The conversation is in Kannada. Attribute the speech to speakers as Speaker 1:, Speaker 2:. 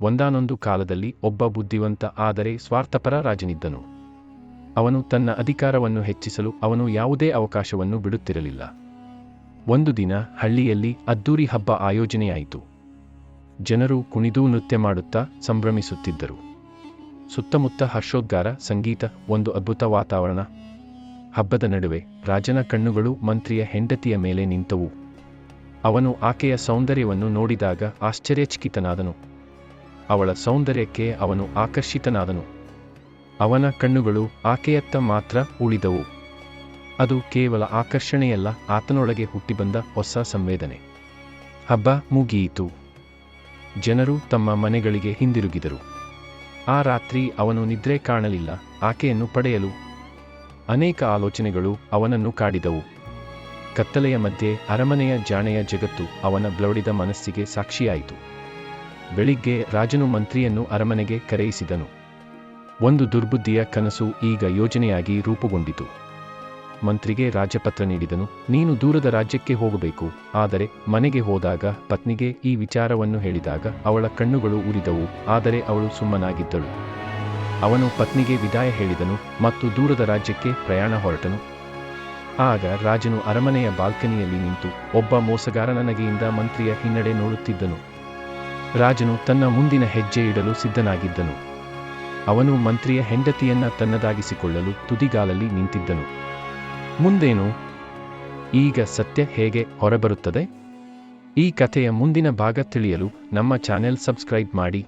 Speaker 1: ಒಂದಾನೊಂದು ಕಾಲದಲ್ಲಿ ಒಬ್ಬ ಬುದ್ಧಿವಂತ ಆದರೆ ಸ್ವಾರ್ಥಪರ ರಾಜನಿದ್ದನು. ಅವನು ತನ್ನ ಅಧಿಕಾರವನ್ನು ಹೆಚ್ಚಿಸಲು ಅವನು ಯಾವುದೇ ಅವಕಾಶವನ್ನು ಬಿಡುತ್ತಿರಲಿಲ್ಲ. ಒಂದು ದಿನ ಹಳ್ಳಿಯಲ್ಲಿ ಅದ್ದೂರಿ ಹಬ್ಬ ಆಯೋಜನೆಯಾಯಿತು. ಜನರು ಕುಣಿದು ನೃತ್ಯ ಮಾಡುತ್ತಾ ಸಂಭ್ರಮಿಸುತ್ತಿದ್ದರು. ಸುತ್ತಮುತ್ತ ಹರ್ಷೋದ್ಗಾರ, ಸಂಗೀತ, ಒಂದು ಅದ್ಭುತ ವಾತಾವರಣ. ಹಬ್ಬದ ನಡುವೆ ರಾಜನ ಕಣ್ಣುಗಳು ಮಂತ್ರಿಯ ಹೆಂಡತಿಯ ಮೇಲೆ ನಿಂತವು. ಅವನು ಆಕೆಯ ಸೌಂದರ್ಯವನ್ನು ನೋಡಿದಾಗ ಆಶ್ಚರ್ಯಚಕಿತನಾದನು. ಅವಳ ಸೌಂದರ್ಯಕ್ಕೆ ಅವನು ಆಕರ್ಷಿತನಾದನು. ಅವನ ಕಣ್ಣುಗಳು ಆಕೆಯತ್ತ ಮಾತ್ರ ಉಳಿದವು. ಅದು ಕೇವಲ ಆಕರ್ಷಣೆಯಲ್ಲ, ಆತನೊಳಗೆ ಹುಟ್ಟಿಬಂದ ಹೊಸ ಸಂವೇದನೆ. ಹಬ್ಬ ಮುಗಿಯಿತು. ಜನರು ತಮ್ಮ ಮನೆಗಳಿಗೆ ಹಿಂದಿರುಗಿದರು. ಆ ರಾತ್ರಿ ಅವನು ನಿದ್ರೆ ಕಾಣಲಿಲ್ಲ, ಆಕೆಯನ್ನು ಪಡೆಯಲು. ಅನೇಕ ಆಲೋಚನೆಗಳು ಅವನನ್ನು ಕಾಡಿದವು. ಕತ್ತಲೆಯ ಮಧ್ಯೆ ಅರಮನೆಯ ಜಾಣೆಯ ಜಗತ್ತು ಅವನ ಬ್ಲೌಡಿದ ಮನಸ್ಸಿಗೆ ಸಾಕ್ಷಿಯಾಯಿತು. ಬೆಳಿಗ್ಗೆ ರಾಜನು ಮಂತ್ರಿಯನ್ನು ಅರಮನೆಗೆ ಕರೆಯಿಸಿದನು. ಒಂದು ದುರ್ಬುದ್ಧಿಯ ಕನಸು ಈಗ ಯೋಜನೆಯಾಗಿ ರೂಪುಗೊಂಡಿತು. ಮಂತ್ರಿಗೆ ರಾಜಪತ್ರ ನೀಡಿದನು, ನೀನು ದೂರದ ರಾಜ್ಯಕ್ಕೆ ಹೋಗಬೇಕು, ಆದರೆ ಮನೆಗೆ ಹೋದಾಗ ಪತ್ನಿಗೆ ಈ ವಿಚಾರವನ್ನು ಹೇಳಿದಾಗ ಅವಳ ಕಣ್ಣುಗಳು ಉರಿದವು, ಆದರೆ ಅವಳು ಸುಮ್ಮನಾಗಿದ್ದಳು. ಅವನು ಪತ್ನಿಗೆ ವಿದಾಯ ಹೇಳಿದನು ಮತ್ತು ದೂರದ ರಾಜ್ಯಕ್ಕೆ ಪ್ರಯಾಣ ಹೊರಟನು. ಆಗ ರಾಜನು ಅರಮನೆಯ ಬಾಲ್ಕನಿಯಲ್ಲಿ ನಿಂತು ಒಬ್ಬ ಮೋಸಗಾರನ ನಗೆಯಿಂದ ಮಂತ್ರಿಯ ಹಿನ್ನಡೆ ನೋಡುತ್ತಿದ್ದನು. ರಾಜನು ತನ್ನ ಮುಂದಿನ ಹೆಜ್ಜೆ ಇಡಲು ಸಿದ್ಧನಾಗಿದ್ದನು. ಅವನು ಮಂತ್ರಿಯ ಹೆಂಡತಿಯನ್ನ ತನ್ನದಾಗಿಸಿಕೊಳ್ಳಲು ತುದಿಗಾಲಲ್ಲಿ ನಿಂತಿದ್ದನು. ಮುಂದೇನು? ಈಗ ಸತ್ಯ ಹೇಗೆ ಹೊರಬರುತ್ತದೆ? ಈ ಕಥೆಯ ಮುಂದಿನ ಭಾಗ ತಿಳಿಯಲು ನಮ್ಮ ಚಾನೆಲ್ ಸಬ್ಸ್ಕ್ರೈಬ್ ಮಾಡಿ.